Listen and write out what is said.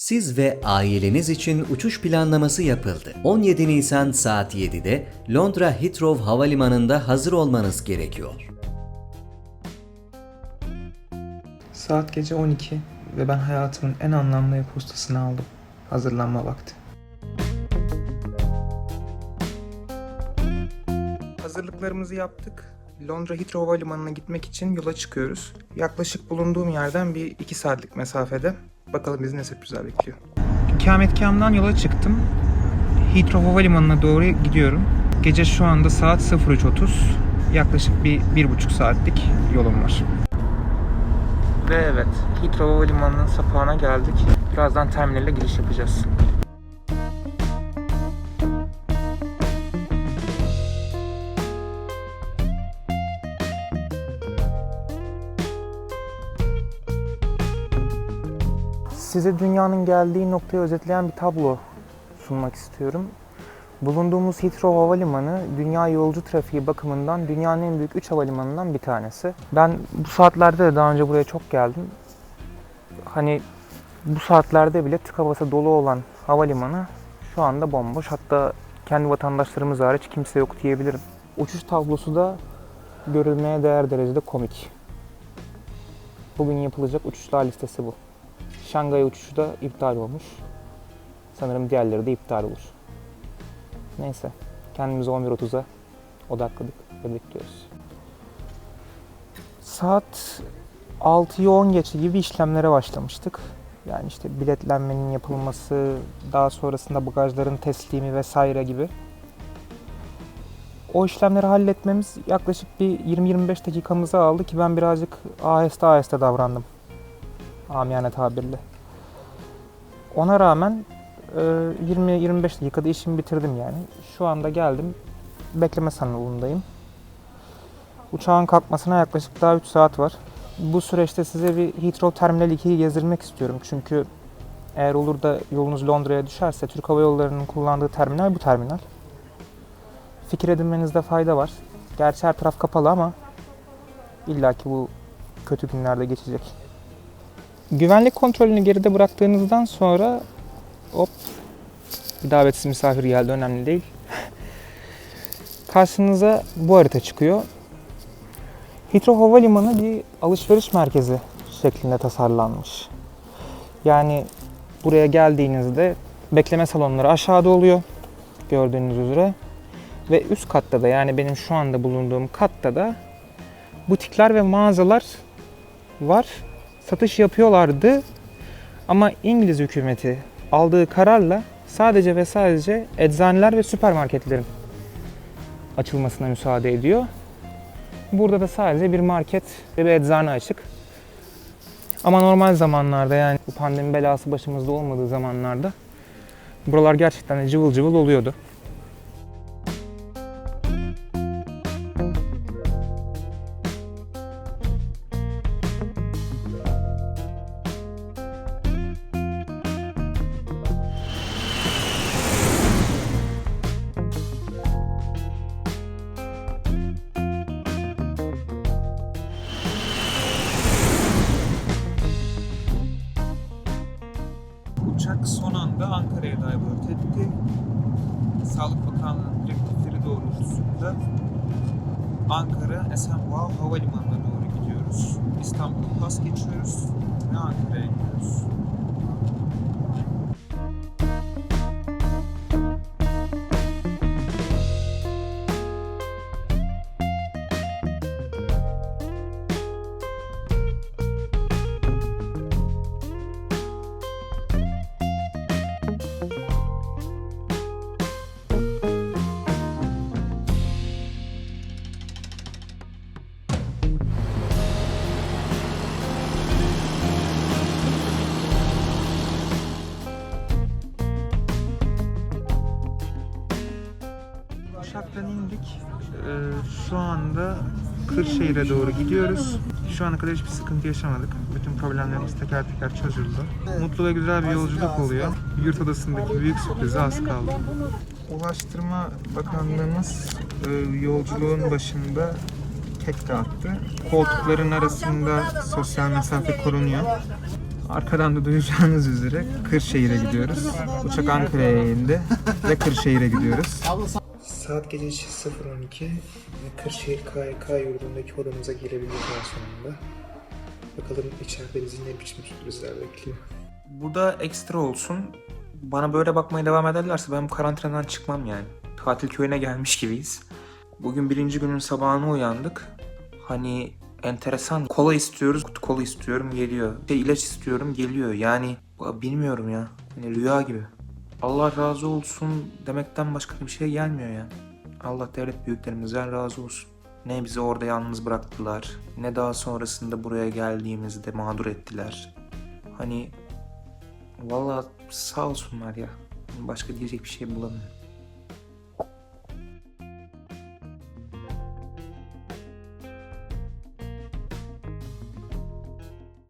Siz ve aileniz için uçuş planlaması yapıldı. 17 Nisan saat 7'de Londra Heathrow Havalimanı'nda hazır olmanız gerekiyor. Saat gece 12 ve ben hayatımın en anlamlı e-postasını aldım. Hazırlanma vakti. Hazırlıklarımızı yaptık. Londra Heathrow Havalimanı'na gitmek için yola çıkıyoruz. Yaklaşık bulunduğum yerden bir 2 saatlik mesafede. Bakalım bizi ne sürprizler bekliyor. İkametgahımdan yola çıktım. Heathrow Havalimanı'na doğru gidiyorum. Gece şu anda saat 03.30. Yaklaşık bir, bir buçuk saatlik yolum var. Ve evet, Heathrow Havalimanı'nın sapağına geldik. Birazdan terminale giriş yapacağız. Size dünyanın geldiği noktayı özetleyen bir tablo sunmak istiyorum. Bulunduğumuz Heathrow Havalimanı dünya yolcu trafiği bakımından dünyanın en büyük 3 havalimanından bir tanesi. Ben bu saatlerde de daha önce buraya çok geldim. Hani bu saatlerde bile tıka basa dolu olan havalimanı şu anda bomboş. Hatta kendi vatandaşlarımız hariç kimse yok diyebilirim. Uçuş tablosu da görülmeye değer derecede komik. Bugün yapılacak uçuşlar listesi bu. Şangay uçuşu da iptal olmuş. Sanırım diğerleri de iptal olur. Neyse. Kendimizi 11.30'a odakladık ve bekliyoruz. Saat 6'yı 10 geçe gibi işlemlere başlamıştık. Yani işte biletlenmenin yapılması, daha sonrasında bagajların teslimi vesaire gibi. O işlemleri halletmemiz yaklaşık bir 20-25 dakikamızı aldı ki ben birazcık aheste aheste davrandım. Amiyane tabirle. Ona rağmen e, 20-25 dakikada işimi bitirdim yani. Şu anda geldim. Bekleme salonundayım. Uçağın kalkmasına yaklaşık daha 3 saat var. Bu süreçte size bir Heathrow Terminal 2'yi gezdirmek istiyorum. Çünkü eğer olur da yolunuz Londra'ya düşerse Türk Hava Yolları'nın kullandığı terminal bu terminal. Fikir edinmenizde fayda var. Gerçi her taraf kapalı ama illaki bu kötü günlerde geçecek. Güvenlik kontrolünü geride bıraktığınızdan sonra hop bir davetsiz misafir geldi önemli değil. Karşınıza bu harita çıkıyor. Heathrow Havalimanı bir alışveriş merkezi şeklinde tasarlanmış. Yani buraya geldiğinizde bekleme salonları aşağıda oluyor gördüğünüz üzere. Ve üst katta da yani benim şu anda bulunduğum katta da butikler ve mağazalar var. Satış yapıyorlardı. Ama İngiliz hükümeti aldığı kararla sadece ve sadece eczaneler ve süpermarketlerin açılmasına müsaade ediyor. Burada da sadece bir market ve bir eczane açık. Ama normal zamanlarda yani bu pandemi belası başımızda olmadığı zamanlarda buralar gerçekten cıvıl cıvıl oluyordu. Uçak son anda Ankara'ya divert etti. Sağlık Bakanlığı'nın direktifleri doğrultusunda Ankara Esenboğa Havalimanı'na doğru gidiyoruz. İstanbul'u pas geçiyoruz ve Ankara'ya gidiyoruz. Kırşehir'e doğru gidiyoruz. Şu ana kadar hiçbir sıkıntı yaşamadık. Bütün problemlerimiz teker teker çözüldü. Mutlu ve güzel bir yolculuk oluyor. Yurt odasındaki büyük sürprize az kaldı. Ulaştırma Bakanlığımız e, yolculuğun başında kek dağıttı. Koltukların arasında sosyal mesafe korunuyor. Arkadan da duyacağınız üzere Kırşehir'e gidiyoruz. Uçak Ankara'ya indi ve Kırşehir'e gidiyoruz. Saat gece 0.12 ve Kırşehir KYK yurdundaki odamıza girebildik en sonunda. Bakalım içeride bizi ne biçim sürprizler bekliyor. Bu da ekstra olsun. Bana böyle bakmaya devam ederlerse ben bu karantinadan çıkmam yani. Tatil köyüne gelmiş gibiyiz. Bugün birinci günün sabahına uyandık. Hani enteresan. Kola istiyoruz, kutu kola istiyorum geliyor. Bir ilaç istiyorum geliyor. Yani bilmiyorum ya. Hani rüya gibi. Allah razı olsun demekten başka bir şey gelmiyor ya. Allah devlet büyüklerimizden razı olsun. Ne bizi orada yalnız bıraktılar, ne daha sonrasında buraya geldiğimizde mağdur ettiler. Hani valla sağ olsunlar ya. Başka diyecek bir şey bulamıyorum.